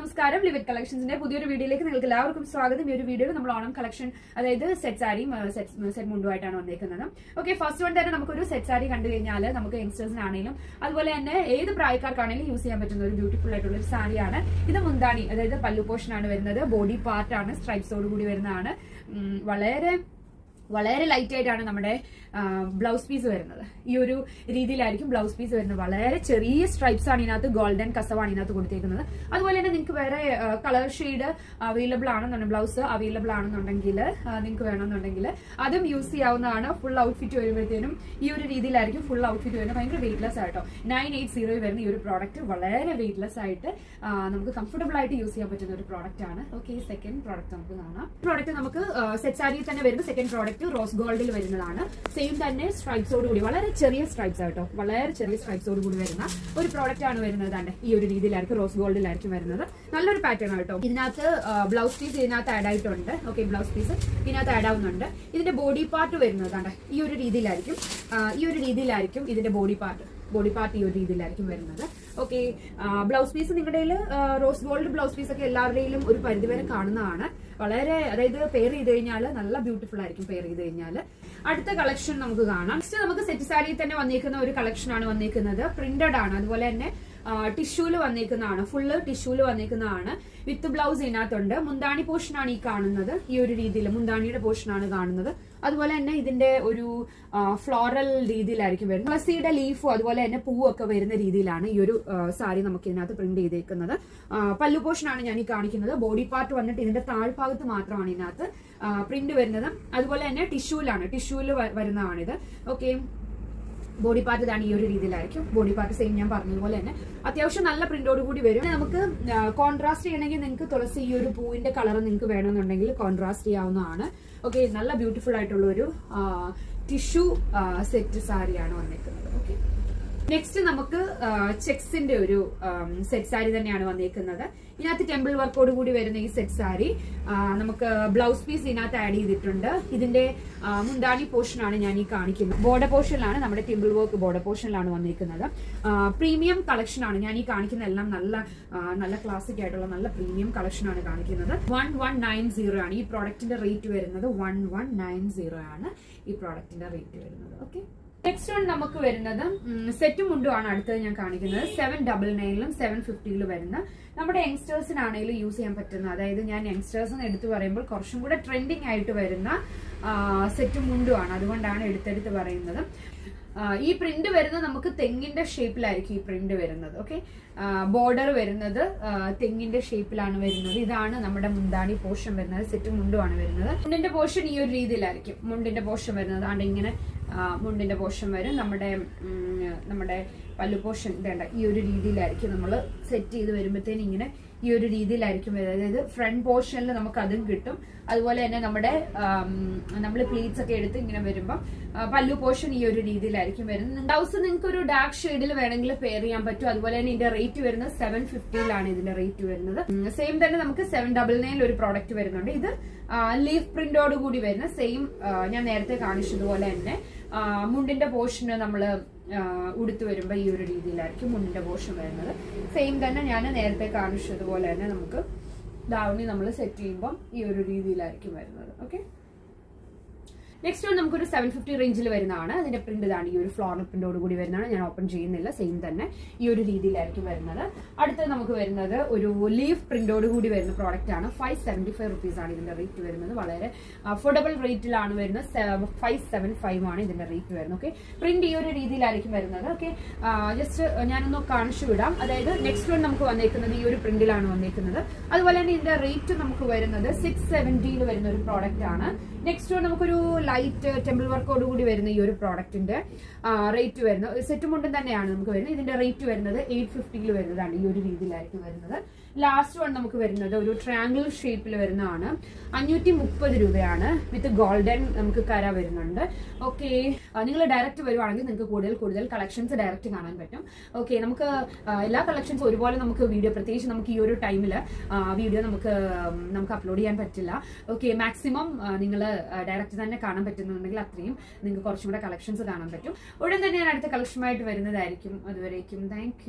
നമസ്കാരം. ലിവിറ്റ് കളക്ഷൻസിന്റെ പുതിയൊരു വീഡിയോയിലേക്ക് നിങ്ങൾക്ക് എല്ലാവർക്കും സ്വാഗതം. ഈ ഒരു വീഡിയോയിൽ നമ്മൾ ഓണം കളക്ഷൻ അതായത് സെറ്റ് സാരി സെറ്റ് മുണ്ടുമായിട്ടാണ് വന്നേക്കുന്നത്. ഓക്കെ ഫസ്റ്റ് വൺ തന്നെ നമുക്കൊരു സെറ്റ് സാരി കണ്ടു കഴിഞ്ഞാൽ നമുക്ക് യങ്സ്റ്റേഴ്സിനാണെങ്കിലും അതുപോലെ തന്നെ ഏത് പ്രായക്കാർക്കാണെങ്കിലും യൂസ് ചെയ്യാൻ പറ്റുന്ന ഒരു ബ്യൂട്ടിഫുൾ ആയിട്ടുള്ള ഒരു സാരിയാണ്. ഇത് മുന്താണി അതായത് പല്ലു പോർഷൻ ആണ് വരുന്നത്. ബോഡി പാർട്ടാണ് സ്ട്രൈപ്സോട് കൂടി വരുന്നതാണ്. വളരെ വളരെ ലൈറ്റ് ആയിട്ടാണ് നമ്മുടെ ബ്ലൗസ് പീസ് വരുന്നത്. ഈ ഒരു രീതിയിലായിരിക്കും ബ്ലൗസ് പീസ് വരുന്നത്. വളരെ ചെറിയ സ്ട്രൈപ്സ് ആണ് ഇതിനകത്ത് ഗോൾഡൻ കസവാണ് ഇതിനകത്ത് കൊടുത്തേക്കുന്നത്. അതുപോലെ തന്നെ നിങ്ങൾക്ക് വേറെ കളർ ഷെയ്ഡ് അവൈലബിൾ ആണെന്നുണ്ടെങ്കിൽ ബ്ലൗസ് അവൈലബിൾ ആണെന്നുണ്ടെങ്കിൽ നിങ്ങൾക്ക് വേണമെന്നുണ്ടെങ്കിൽ അതും യൂസ് ചെയ്യാവുന്നതാണ്. ഫുൾ ഔട്ട്ഫിറ്റ് വരുമ്പോഴത്തേനും ഈ ഒരു രീതിയിലായിരിക്കും ഫുൾ ഔട്ട്ഫിറ്റ് വരുന്നത്. ഭയങ്കര വെയിറ്റ്ലെസ് ആയിട്ടോ നയൻ എയ്റ്റ് സീറോ വരുന്ന ഈ ഒരു പ്രോഡക്റ്റ് വളരെ വെയിറ്റ്ലെസ് ആയിട്ട് നമുക്ക് കംഫർട്ടബിൾ ആയിട്ട് യൂസ് ചെയ്യാൻ പറ്റുന്ന ഒരു പ്രോഡക്റ്റ് ആണ്. ഓക്കെ സെക്കൻഡ് പ്രോഡക്റ്റ് നമുക്ക് കാണാം. പ്രോഡക്റ്റ് നമുക്ക് സെറ്റ് സാരിയിൽ തന്നെ വരുന്ന സെക്കൻഡ് പ്രോഡക്റ്റ് റോസ് ഗോൾഡിൽ വരുന്നതാണ്. സെയിം തന്നെ സ്ട്രൈപ്സോട് കൂടി. വളരെ ചെറിയ സ്ട്രൈപ്സ് ആട്ടോ വളരെ ചെറിയ സ്ട്രൈപ്സോട് കൂടി വരുന്ന ഒരു പ്രോഡക്റ്റ് ആണ് വരുന്നത് തന്നെ ഈ ഒരു രീതിയിലായിരിക്കും റോസ് ഗോൾഡിലായിരിക്കും വരുന്നത്. നല്ലൊരു പാറ്റേൺ ആട്ടോ ഇതിനകത്ത് ബ്ലൗസ് പീസ് ഇതിനകത്ത് ആഡ് ആയിട്ടുണ്ട്. ഓക്കെ ബ്ലൗസ് പീസ് ഇതിനകത്ത് ആഡ് ആവുന്നുണ്ട്. ഇതിന്റെ ബോഡി പാർട്ട് വരുന്നത് കണ്ടേ. ഈ ഒരു രീതിയിലായിരിക്കും ഈ ഒരു രീതിയിലായിരിക്കും ഇതിന്റെ ബോഡി പാർട്ട് ബോഡി പാർട്ട് ഈ ഒരു രീതിയിലായിരിക്കും വരുന്നത്. ഓക്കെ ബ്ലൗസ് പീസ് നിങ്ങളുടെ റോസ് ഗോൾഡ് ബ്ലൗസ് പീസ് ഒക്കെ എല്ലാവരുടെയും ഒരു പരിധിവരെ കാണുന്നതാണ്. വളരെ അതായത് പെയർ ചെയ്ത് കഴിഞ്ഞാൽ നല്ല ബ്യൂട്ടിഫുൾ ആയിരിക്കും പെയർ ചെയ്ത് കഴിഞ്ഞാൽ അടുത്ത കളക്ഷൻ നമുക്ക് കാണാം. നെക്സ്റ്റ് നമുക്ക് സെറ്റ് സാരിയിൽ തന്നെ വന്നിരിക്കുന്ന ഒരു കളക്ഷൻ ആണ് വന്നിരിക്കുന്നത് പ്രിന്റഡ് ആണ്. അതുപോലെ തന്നെ ടിഷ്യൂൽ വന്നേക്കുന്നതാണ്. ഫുള്ള് ടിഷ്യൂൽ വന്നേക്കുന്നതാണ്. വിത്ത് ബ്ലൗസ് ഇതിനകത്തുണ്ട്. മുന്താണി പോർഷൻ ആണ് ഈ കാണുന്നത്. ഈ ഒരു രീതിയിൽ മുന്താണിയുടെ പോർഷൻ ആണ് കാണുന്നത്. അതുപോലെ തന്നെ ഇതിന്റെ ഒരു ഫ്ലോറൽ രീതിയിലായിരിക്കും വരുന്നത്. തുളസിയുടെ ലീഫും അതുപോലെ തന്നെ പൂവും ഒക്കെ വരുന്ന രീതിയിലാണ് ഈ ഒരു സാരി നമുക്ക് ഇതിനകത്ത് പ്രിന്റ് ചെയ്തേക്കുന്നത്. പല്ലു പോർഷൻ ആണ് ഞാൻ ഈ കാണിക്കുന്നത്. ബോഡി പാർട്ട് വന്നിട്ട് ഇതിന്റെ താഴ്ഭാഗത്ത് മാത്രമാണ് ഇതിനകത്ത് പ്രിന്റ് വരുന്നത്. അതുപോലെ തന്നെ ടിഷ്യൂലാണ്. ടിഷ്യൂൽ വരുന്നതാണിത്. ഓക്കെ. ബോഡി പാർട്ട് ഇതാണ് ഈ ഒരു രീതിയിലായിരിക്കും. ബോഡി പാർട്ട് സെയിം ഞാൻ പറഞ്ഞതുപോലെ തന്നെ. അത്യാവശ്യം നല്ല പ്രിന്റോട് കൂടി വരും. നമുക്ക് കോൺട്രാസ്റ്റ് ചെയ്യണമെങ്കിൽ നിങ്ങൾക്ക് തുളസി ഈ ഒരു പൂവിന്റെ കളർ നിങ്ങൾക്ക് വേണമെന്നുണ്ടെങ്കിൽ കോൺട്രാസ്റ്റ് ചെയ്യാവുന്നതാണ്. ഓക്കെ നല്ല ബ്യൂട്ടിഫുൾ ആയിട്ടുള്ള ഒരു ടിഷ്യൂ സെറ്റ് സാരിയാണ് വന്നേക്കുന്നത് ഓക്കെ നെക്സ്റ്റ് നമുക്ക് ചെക്സിന്റെ ഒരു സെറ്റ് സാരി തന്നെയാണ് വന്നിരിക്കുന്നത് ഇതിനകത്ത് ടെമ്പിൾ വർക്കോട് കൂടി വരുന്ന ഈ സെറ്റ് സാരി നമുക്ക് ബ്ലൗസ് പീസ് ഇതിനകത്ത് ആഡ് ചെയ്തിട്ടുണ്ട്. ഇതിന്റെ പോർഷൻ ആണ് ഞാൻ ഈ കാണിക്കുന്നത്. ബോർഡർ പോർഷനിലാണ് നമ്മുടെ ടെമ്പിൾ വർക്ക് ബോർഡർ പോർഷനിലാണ് വന്നിരിക്കുന്നത് പ്രീമിയം കളക്ഷനാണ് ഞാൻ ഈ കാണിക്കുന്ന എല്ലാം നല്ല നല്ല ക്ലാസിക് ആയിട്ടുള്ള നല്ല പ്രീമിയം കളക്ഷനാണ് കാണിക്കുന്നത്. വൺ വൺ നയൻ സീറോ ആണ് ഈ പ്രോഡക്റ്റിന്റെ റേറ്റ് വരുന്നത്. വൺ വൺ നയൻ സീറോ ആണ് ഈ പ്രോഡക്റ്റിന്റെ റേറ്റ് വരുന്നത്. ഓക്കെ നെക്സ്റ്റ് വൺ നമുക്ക് വരുന്നത് സെറ്റ് മുണ്ടുമാണ് അടുത്തത് ഞാൻ കാണിക്കുന്നത്. സെവൻ ഡബിൾ നയനിലും സെവൻ ഫിഫ്റ്റിയിലും വരുന്ന നമ്മുടെ യങ്സ്റ്റേഴ്സിനാണെങ്കിലും യൂസ് ചെയ്യാൻ പറ്റുന്ന അതായത് ഞാൻ യങ്സ്റ്റേഴ്സ് എന്ന് എടുത്തു പറയുമ്പോൾ കുറച്ചും കൂടെ ട്രെൻഡിങ് ആയിട്ട് വരുന്ന സെറ്റ് മുണ്ടുമാണ് അതുകൊണ്ടാണ് എടുത്തെടുത്ത് പറയുന്നത്. ഈ പ്രിന്റ് വരുന്നത് നമുക്ക് തെങ്ങിന്റെ ഷേപ്പിലായിരിക്കും ഈ പ്രിന്റ് വരുന്നത് ഓക്കെ ബോർഡർ വരുന്നത് തെങ്ങിന്റെ ഷേപ്പിലാണ് വരുന്നത്. ഇതാണ് നമ്മുടെ മുന്താണി പോർഷൻ വരുന്നത് സെറ്റ് മുണ്ടുമാണ് വരുന്നത്. മുണ്ടിന്റെ പോർഷൻ ഈ ഒരു രീതിയിലായിരിക്കും. മുണ്ടിന്റെ പോർഷൻ വരുന്നത്. ആണ്ട് ഇങ്ങനെ മുണ്ടിന്റെ പോർഷൻ വരും. നമ്മുടെ നമ്മുടെ പല്ലു പോർഷൻ വേണ്ട ഈ ഒരു രീതിയിലായിരിക്കും നമ്മൾ സെറ്റ് ചെയ്ത് വരുമ്പോഴത്തേനും ഇങ്ങനെ ഈ ഒരു രീതിയിലായിരിക്കും വരുന്നത് അതായത് ഫ്രണ്ട് പോർഷനിൽ നമുക്ക് അതും കിട്ടും. അതുപോലെ തന്നെ നമ്മുടെ നമ്മൾ പ്ലീറ്റ്സ് ഒക്കെ എടുത്ത് ഇങ്ങനെ വരുമ്പോൾ പല്ലു പോർഷൻ ഈ ഒരു രീതിയിലായിരിക്കും വരുന്നത്. ബ്ലൗസ് നിങ്ങൾക്ക് ഒരു ഡാർക്ക് ഷെയ്ഡിൽ വേണമെങ്കിൽ പെയർ ചെയ്യാൻ പറ്റും. അതുപോലെ തന്നെ ഇതിന്റെ റേറ്റ് വരുന്നത് സെവൻ ഫിഫ്റ്റിയിലാണ് ഇതിന്റെ റേറ്റ് വരുന്നത്. സെയിം തന്നെ നമുക്ക് സെവൻ ഡബിൾ നയൻ ഒരു പ്രോഡക്റ്റ് വരുന്നുണ്ട്. ഇത് ലീഫ് പ്രിന്റോട് കൂടി വരുന്ന സെയിം ഞാൻ നേരത്തെ കാണിച്ചതുപോലെ തന്നെ. മുണ്ടിന്റെ പോർഷന് നമ്മൾ ഉടുത്തു വരുമ്പോൾ ഈ ഒരു രീതിയിലായിരിക്കും മുണ്ടിന്റെ പോർഷൻ വരുന്നത്. സെയിം തന്നെ ഞാൻ നേരത്തെ കാണിച്ചതുപോലെ തന്നെ നമുക്ക് ദാവണി നമ്മൾ സെറ്റ് ചെയ്യുമ്പം ഈ ഒരു രീതിയിലായിരിക്കും വരുന്നത്. ഓക്കെ നെക്സ്റ്റ് വൺ നമുക്കൊരു സെവൻ ഫിഫ്റ്റി റേഞ്ചിൽ വരുന്നതാണ്. അതിന്റെ പ്രിന്റ് ഇതാണ്. ഈ ഒരു ഫ്ലോറൽ പ്രിന്റോട് കൂടി വരുന്നതാണ്. ഞാൻ ഓപ്പൺ ചെയ്യുന്നില്ല. സെയിം തന്നെ ഈ ഒരു രീതിയിലായിരിക്കും വരുന്നത്. അടുത്തത് നമുക്ക് വരുന്നത് ഒരു ലീഫ് പ്രിന്റോട് കൂടി വരുന്ന പ്രോഡക്റ്റ് ആണ്. ഫൈവ് സെവന്റി ഫൈവ് റുപ്പീസ് ആണ് ഇതിന്റെ റേറ്റ് വരുന്നത്. വളരെ അഫോർഡബിൾ റേറ്റിലാണ് വരുന്നത്. ഫൈവ് സെവൻ ഫൈവ് ആണ് ഇതിന്റെ റേറ്റ് വരുന്നത്. ഓക്കെ പ്രിന്റ് ഈ ഒരു രീതിയിലായിരിക്കും വരുന്നത്. ഓക്കെ ജസ്റ്റ് ഞാനൊന്ന് കാണിച്ചു വിടാം. അതായത് നെക്സ്റ്റ് വൺ നമുക്ക് വന്നേക്കുന്നത് ഈ ഒരു പ്രിന്റിലാണ് വന്നേക്കുന്നത്. അതുപോലെ തന്നെ ഇതിന്റെ റേറ്റ് നമുക്ക് വരുന്നത് സിക്സ് സെവന്റിയിൽ വരുന്ന ഒരു പ്രോഡക്റ്റ് ആണ്. നെക്സ്റ്റ് വൺ നമുക്കൊരു ലൈറ്റ് ടെമ്പിൾ വർക്കോട് കൂടി വരുന്ന ഈ ഒരു പ്രോഡക്റ്റിന്റെ റേറ്റ് വരുന്നത്. സെറ്റ് മുണ്ടും തന്നെയാണ് നമുക്ക് വരുന്നത്. ഇതിന്റെ റേറ്റ് വരുന്നത് എയ്റ്റ് ഫിഫ്റ്റിയിൽ വരുന്നതാണ് ഈ ഒരു രീതിയിലായിരിക്കും വരുന്നത്. ലാസ്റ്റ് വൺ നമുക്ക് വരുന്നത് ഒരു ട്രയാങ്കിൾ ഷേപ്പിൽ വരുന്നതാണ്. അഞ്ഞൂറ്റി മുപ്പത് രൂപയാണ് വിത്ത് ഗോൾഡൻ നമുക്ക് കര വരുന്നുണ്ട്. ഓക്കെ നിങ്ങൾ ഡയറക്റ്റ് വരുവാണെങ്കിൽ നിങ്ങൾക്ക് കൂടുതൽ കൂടുതൽ കളക്ഷൻസ് ഡയറക്റ്റ് കാണാൻ പറ്റും. ഓക്കെ നമുക്ക് എല്ലാ കളക്ഷൻസും ഒരുപോലെ നമുക്ക് വീഡിയോ പ്രത്യേകിച്ച് നമുക്ക് ഈ ഒരു ടൈമിൽ വീഡിയോ നമുക്ക് നമുക്ക് അപ്ലോഡ് ചെയ്യാൻ പറ്റില്ല. ഓക്കെ മാക്സിമം നിങ്ങൾ ഡയറക്റ്റ് തന്നെ കാണാൻ പറ്റുന്നുണ്ടെങ്കിൽ അത്രയും നിങ്ങൾക്ക് കുറച്ചും കൂടെ കളക്ഷൻസ് കാണാൻ പറ്റും. ഉടൻ തന്നെ ഞാൻ അടുത്ത കളക്ഷനുമായിട്ട് വരുന്നതായിരിക്കും. അതുവരേക്കും താങ്ക്